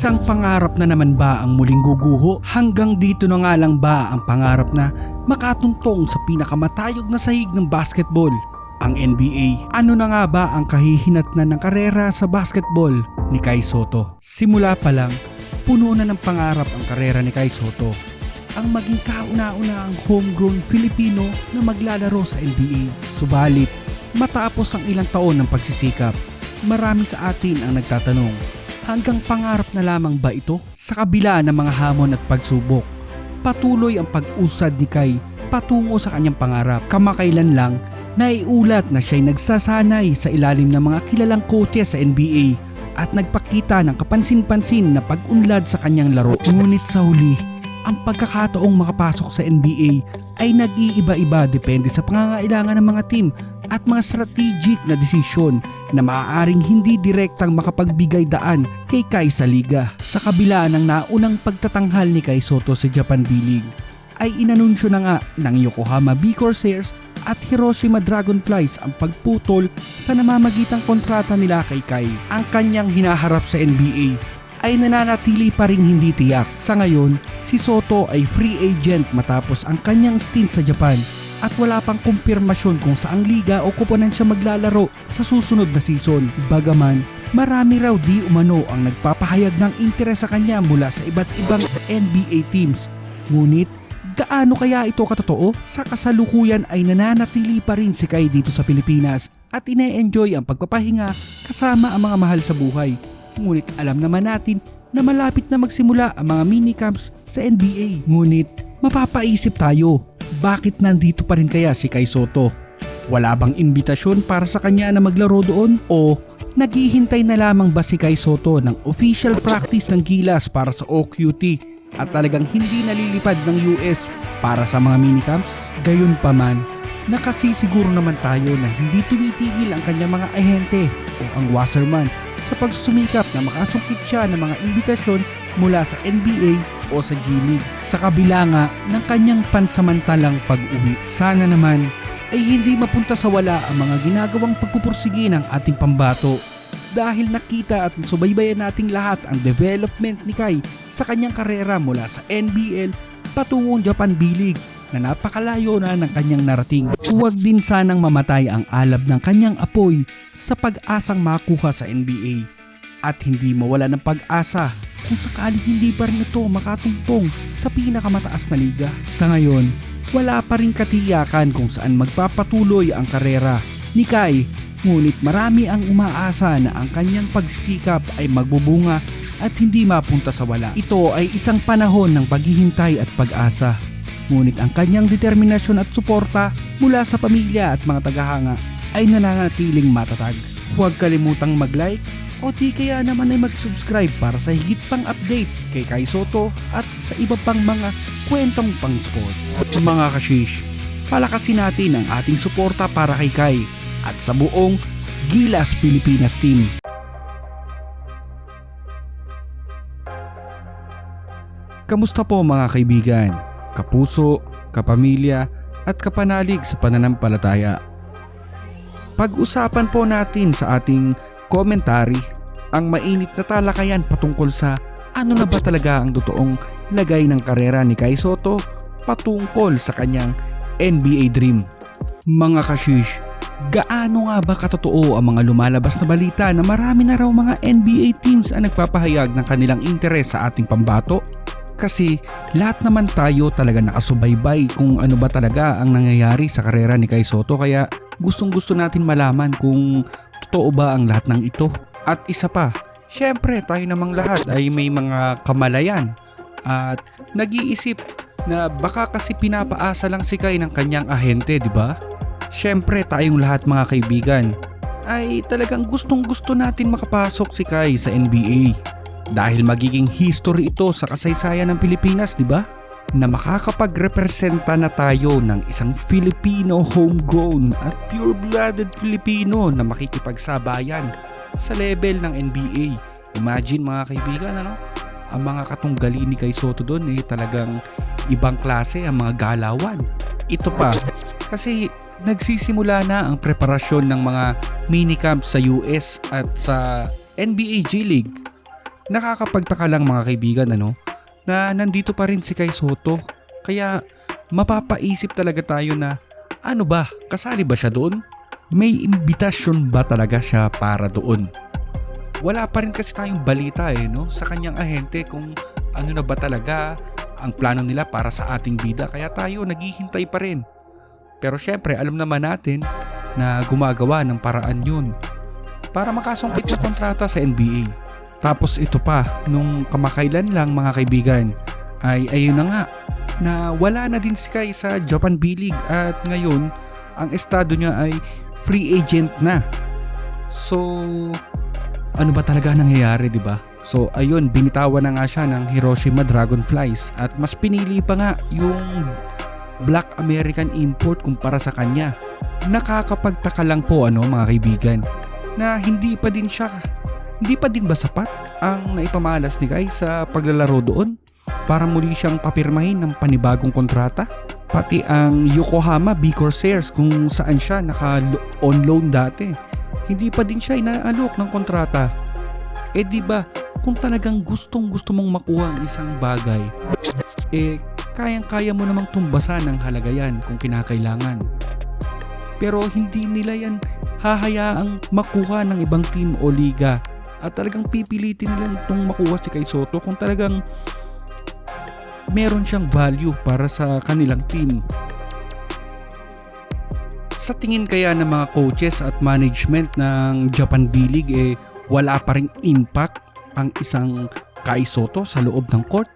Isang pangarap na naman ba ang muling guguho? Hanggang dito na nga lang ba ang pangarap na makatuntong sa pinakamatayog na sahig ng basketball? Ang NBA, ano na nga ba ang kahihinatnan ng karera sa basketball ni Kai Soto? Simula pa lang, puno na ng pangarap ang karera ni Kai Soto. Ang maging kauna-una ang homegrown Filipino na maglalaro sa NBA. Subalit, matapos ang ilang taon ng pagsisikap, marami sa atin ang nagtatanong, hanggang pangarap na lamang ba ito? Sa kabila ng mga hamon at pagsubok, patuloy ang pag-usad ni Kai patungo sa kanyang pangarap. Kamakailan lang, naiulat na siya'y nagsasanay sa ilalim ng mga kilalang coaches sa NBA at nagpakita ng kapansin-pansin na pag-unlad sa kanyang laro. Ngunit sa huli, ang pagkakataong makapasok sa NBA ay nag-iiba-iba depende sa pangangailangan ng mga team at mga strategic na desisyon na maaaring hindi direktang makapagbigay daan kay Kai sa liga. Sa kabila ng naunang pagtatanghal ni Kai Soto sa Japan B-League, ay inanunsyo na nga ng Yokohama B Corsairs at Hiroshima Dragonflies ang pagputol sa namamagitang kontrata nila kay Kai. Ang kanyang hinaharap sa NBA ay nananatili pa ring hindi tiyak. Sa ngayon, si Soto ay free agent matapos ang kanyang stint sa Japan at wala pang kumpirmasyon kung saang liga o kuponan siya maglalaro sa susunod na season. Bagaman, marami raw di umano ang nagpapahayag ng interes sa kanya mula sa iba't ibang NBA teams. Ngunit, gaano kaya ito katotoo? Sa kasalukuyan ay nananatili pa rin si Kai dito sa Pilipinas at ine-enjoy ang pagpapahinga kasama ang mga mahal sa buhay. Ngunit alam naman natin na malapit na magsimula ang mga minicamps sa NBA. Ngunit mapapaisip tayo, bakit nandito pa rin kaya si Kai Soto? Wala bang imbitasyon para sa kanya na maglaro doon? O naghihintay na lamang ba si Kai Soto ng official practice ng gilas para sa OQT at talagang hindi nalilipad ng US para sa mga minicamps? Gayon pa man, nakasisiguro naman tayo na hindi tumitigil ang kanyang mga ahente o ang washerman sa pagsusumikap na makasungkit siya ng mga imbitasyon mula sa NBA o sa G League. Sa kabila nga ng kanyang pansamantalang pag-uwi, sana naman ay hindi mapunta sa wala ang mga ginagawang pagpupursigi ng ating pambato dahil nakita at subaybayan nating lahat ang development ni Kai sa kanyang karera mula sa NBL patungong Japan B-League na napakalayo na ng kanyang narating. Huwag din sanang mamatay ang alab ng kanyang apoy sa pag-asang makuha sa NBA at hindi mawala ng pag-asa kung sakaling hindi pa rin ito makatungtong sa pinakamataas na liga. Sa ngayon, wala pa rin katiyakan kung saan magpapatuloy ang karera ni Kai ngunit marami ang umaasa na ang kanyang pagsikap ay magbubunga at hindi mapunta sa wala. Ito ay isang panahon ng paghihintay at pag-asa. Ngunit ang kanyang determinasyon at suporta mula sa pamilya at mga tagahanga ay nananatiling matatag. Huwag kalimutang mag-like o di kaya naman ay mag-subscribe para sa higit pang updates kay Kai Soto at sa iba pang mga kwentong pang sports. Mga kashish, palakasin natin ang ating suporta para kay Kai at sa buong Gilas Pilipinas team. Kamusta po mga kaibigan, kapuso, kapamilya at kapanalig sa pananampalataya? Pag-usapan po natin sa ating komentary ang mainit na talakayan patungkol sa ano na ba talaga ang totoong lagay ng karera ni Kai Soto patungkol sa kanyang NBA dream. Mga kashish, gaano nga ba katotoo ang mga lumalabas na balita na marami na raw mga NBA teams ang nagpapahayag ng kanilang interes sa ating pambato? Kasi lahat naman tayo talaga nakasubaybay kung ano ba talaga ang nangyayari sa karera ni Kai Soto kaya gustong gusto natin malaman kung totoo ba ang lahat ng ito. At isa pa, syempre tayo namang lahat ay may mga kamalayan at nag-iisip na baka kasi pinapaasa lang si Kai ng kanyang ahente, di ba? Syempre tayong lahat mga kaibigan ay talagang gustong gusto natin makapasok si Kai sa NBA. Dahil magiging history ito sa kasaysayan ng Pilipinas, di ba? Na makakapagrepresenta na tayo ng isang Filipino homegrown at pure-blooded Filipino na makikipagsabayan sa level ng NBA. Imagine mga kaibigan, ano? Ang mga katunggali ni Kay Soto doon eh talagang ibang klase ang mga galawan. Ito pa, kasi nagsisimula na ang preparasyon ng mga minicamp sa US at sa NBA G League Nakakapagtaka lang mga kaibigan ano, na nandito pa rin si Kai Soto. Kaya mapapaisip talaga tayo na ano ba, kasali ba siya doon? May imbitasyon ba talaga siya para doon? Wala pa rin kasi tayong balita eh no sa kanyang ahente kung ano na ba talaga ang plano nila para sa ating bida kaya tayo naghihintay pa rin. Pero syempre alam naman natin na gumagawa ng paraan yun para makasungkit ng kontrata sa NBA. Tapos ito pa, nung kamakailan lang mga kaibigan, ay ayun na nga, na wala na din si Kai sa Japan B-League at ngayon ang estado niya ay free agent na. So, ano ba talaga nangyayari, 'di ba? So, ayun, binitawan na nga siya ng Hiroshima Dragonflies at mas pinili pa nga yung Black American import kumpara sa kanya. Nakakapagtaka lang po ano mga kaibigan na hindi pa din siya hindi pa din ba sapat ang naipamalas ni Kai sa paglalaro doon para muli siyang papirmahin ng panibagong kontrata? Pati ang Yokohama B Corsairs kung saan siya naka on loan dati. Hindi pa din siya inaalok ng kontrata. Eh di ba, kung talagang gustong gusto mong makuha ang isang bagay, eh kayang-kaya mo namang tumbasan ng halaga yan kung kinakailangan. Pero hindi nila yan hahayaang makuha ng ibang team o liga at talagang pipilitin nila itong makuha si Kai Soto kung talagang meron siyang value para sa kanilang team. Sa tingin kaya ng mga coaches at management ng Japan B-League eh wala pa ring impact ang isang Kai Soto sa loob ng court?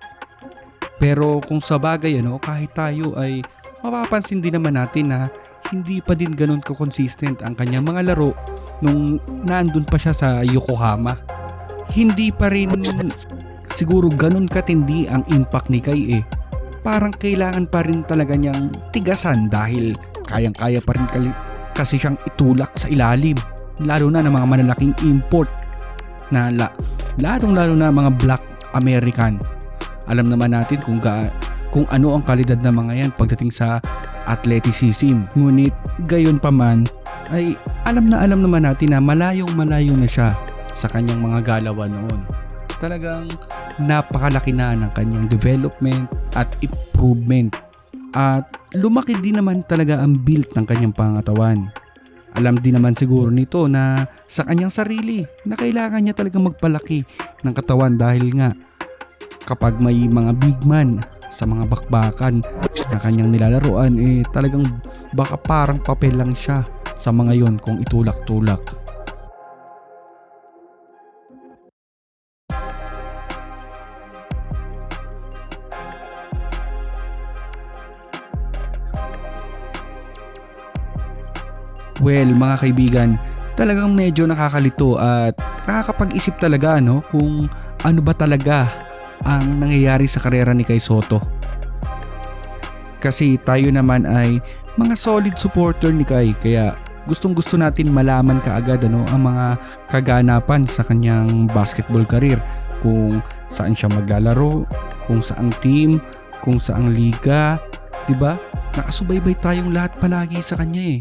Pero kung sa bagay ano, kahit tayo ay mapapansin din naman natin na hindi pa din ganun ka-consistent ang kanyang mga laro nung nandun pa siya sa Yokohama. Hindi pa rin siguro ganun katindi ang impact ni Kai eh. Parang kailangan pa rin talaga niyang tigasan dahil kayang-kaya pa rin kasi siyang itulak sa ilalim. Lalo na ng mga malalaking import na la, lalong-lalo na mga black American. Alam naman natin kung ga, kung ano ang kalidad ng mga yan pagdating sa athleticism. Ngunit gayon pa man ay alam na alam naman natin na malayong malayo na siya sa kanyang mga galawan noon. Talagang napakalaki na ng kanyang development at improvement. At lumaki din naman talaga ang build ng kanyang pangatawan. Alam din naman siguro nito na sa kanyang sarili na kailangan niya talaga magpalaki ng katawan dahil nga kapag may mga big man sa mga bakbakan na kanyang nilalaroan eh talagang baka parang papel lang siya sa mga yon kung itulak-tulak. Well, mga kaibigan, talagang medyo nakakalito at nakakapag-isip talaga no kung ano ba talaga ang nangyayari sa karera ni Kai Soto. Kasi tayo naman ay mga solid supporter ni Kai kaya gustong gusto natin malaman kaagad ano ang mga kaganapan sa kanyang basketball career kung saan siya maglalaro, kung saang team, kung saang liga, 'di ba? Nakasubaybay tayong lahat palagi sa kanya eh.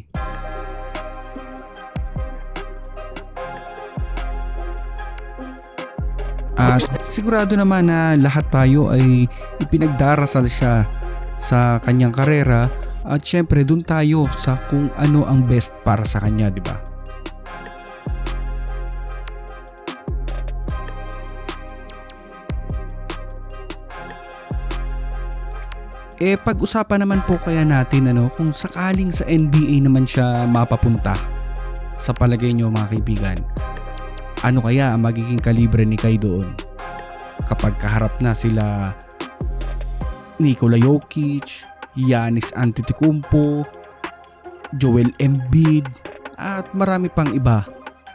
At sigurado naman na lahat tayo ay ipinagdarasal siya sa kanyang karera at syempre dun tayo sa kung ano ang best para sa kanya, di ba? Eh pag-usapan naman po kaya natin ano kung sakaling sa NBA naman siya mapapunta. Sa palagay nyo mga kaibigan, ano kaya ang magiging kalibre ni Kai doon? Kapag kaharap na sila Nikola Jokic, Giannis Antetokounmpo, Joel Embiid, at marami pang iba.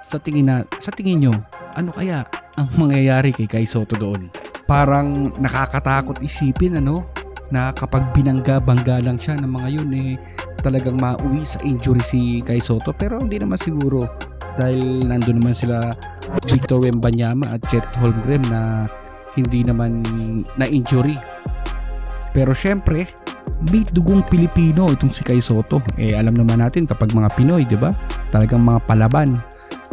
Sa tingin na, sa tingin nyo, ano kaya ang mangyayari kay Kai Soto doon? Parang nakakatakot isipin ano na kapag binangga-bangga lang siya ng mga yun eh talagang mauwi sa injury si Kai Soto pero hindi naman siguro dahil nandun naman sila Victor Wembanyama at Chet Holmgren na hindi naman na-injury. Pero syempre, may dugong Pilipino itong si Kai Soto. Eh alam naman natin kapag mga Pinoy, 'di ba? Talagang mga palaban.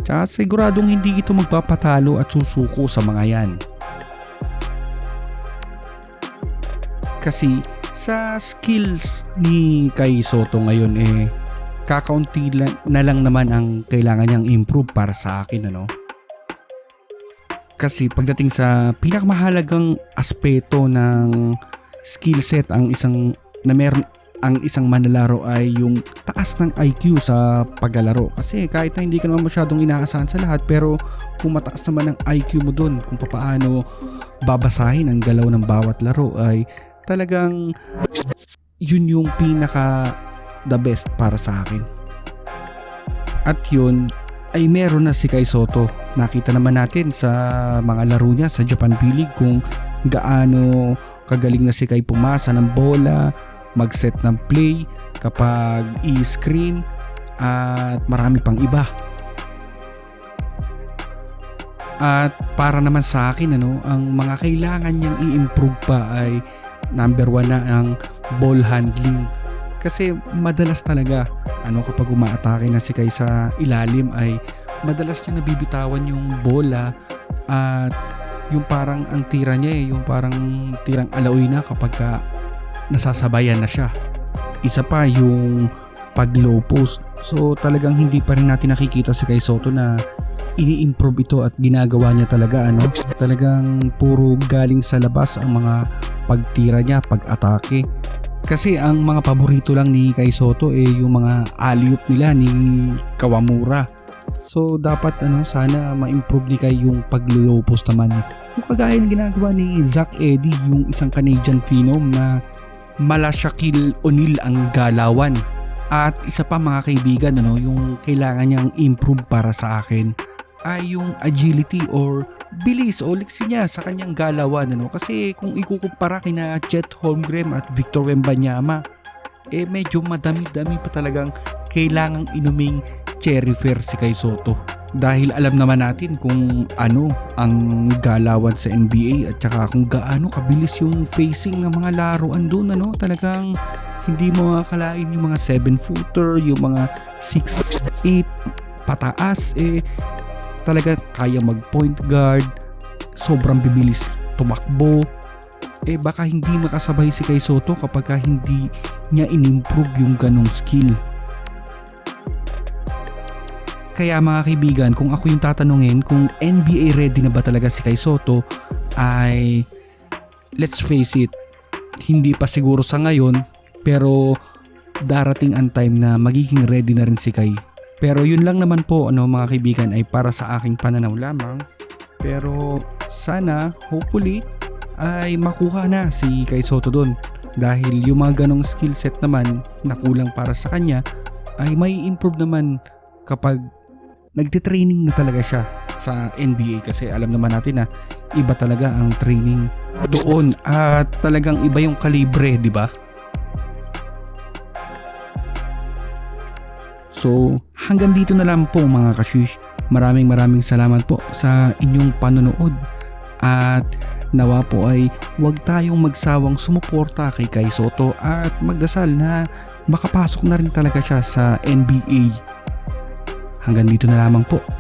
Tsaka siguradong hindi ito magpapatalo at susuko sa mga 'yan. Kasi sa skills ni Kai Soto ngayon eh kakaunti na lang naman ang kailangan niyang improve para sa akin ano. Kasi pagdating sa pinakamahalagang aspeto ng skill set ang isang na meron ang isang manlalaro ay yung taas ng IQ sa paglalaro. Kasi kahit na hindi ka naman masyadong inaasahan sa lahat pero kung mataas naman ang IQ mo dun kung paano babasahin ang galaw ng bawat laro ay talagang yun yung pinaka the best para sa akin. At yun ay meron na si Kai Soto. Nakita naman natin sa mga laro niya sa Japan P-League kung gaano kagaling na si Kai pumasa ng bola, mag-set ng play kapag i-screen at marami pang iba. At para naman sa akin ano, ang mga kailangan niyang i-improve pa ay number one na ang ball handling. Kasi madalas talaga ano kapag umaatake na si Kai sa ilalim ay madalas niya nabibitawan yung bola at yung parang ang tira niya eh, yung parang tirang alaoy na kapag ka nasasabayan na siya. Isa pa yung pag low post. So talagang hindi pa rin natin nakikita si Kai Soto na ini-improve ito at ginagawa niya talaga ano. Talagang puro galing sa labas ang mga pagtira niya, pag-atake. Kasi ang mga paborito lang ni Kai Soto eh yung mga alley nila ni Kawamura. So dapat ano sana ma-improve ni Kai yung pag-low post naman. Yung kagaya ng ginagawa ni Zach Eddy, yung isang Canadian phenom na mala Shaquille O'Neal ang galawan. At isa pa mga kaibigan, ano, yung kailangan niyang improve para sa akin ay yung agility or bilis o liksi niya sa kanyang galawan. Ano? Kasi kung ikukumpara kina Chet Holmgren at Victor Wembanyama, eh medyo madami-dami pa talagang kailangang inuming cherry fair si Kai Soto. Dahil alam naman natin kung ano ang galawan sa NBA at saka kung gaano kabilis yung facing ng mga laruan doon ano talagang hindi mo akalain yung mga 7 footer, yung mga 6'8 pataas eh talaga kaya mag point guard, sobrang bibilis tumakbo. Eh baka hindi makasabay si Kai Soto kapag ka hindi niya in-improve yung ganong skill. Kaya mga kaibigan, kung ako yung tatanungin kung NBA ready na ba talaga si Kai Soto ay let's face it, hindi pa siguro sa ngayon pero darating ang time na magiging ready na rin si Kai. Pero yun lang naman po ano mga kaibigan ay para sa aking pananaw lamang. Pero sana hopefully ay makuha na si Kai Soto doon. Dahil yung mga ganong skill set naman na kulang para sa kanya ay may improve naman kapag nagtitraining na talaga siya sa NBA kasi alam naman natin na iba talaga ang training doon at talagang iba yung kalibre, di ba? So, hanggang dito na lang po mga kashish. Maraming maraming salamat po sa inyong panonood. At nawa po ay huwag tayong magsawang sumuporta kay Kai Soto at magdasal na makapasok na rin talaga siya sa NBA. Hanggang dito na lamang po.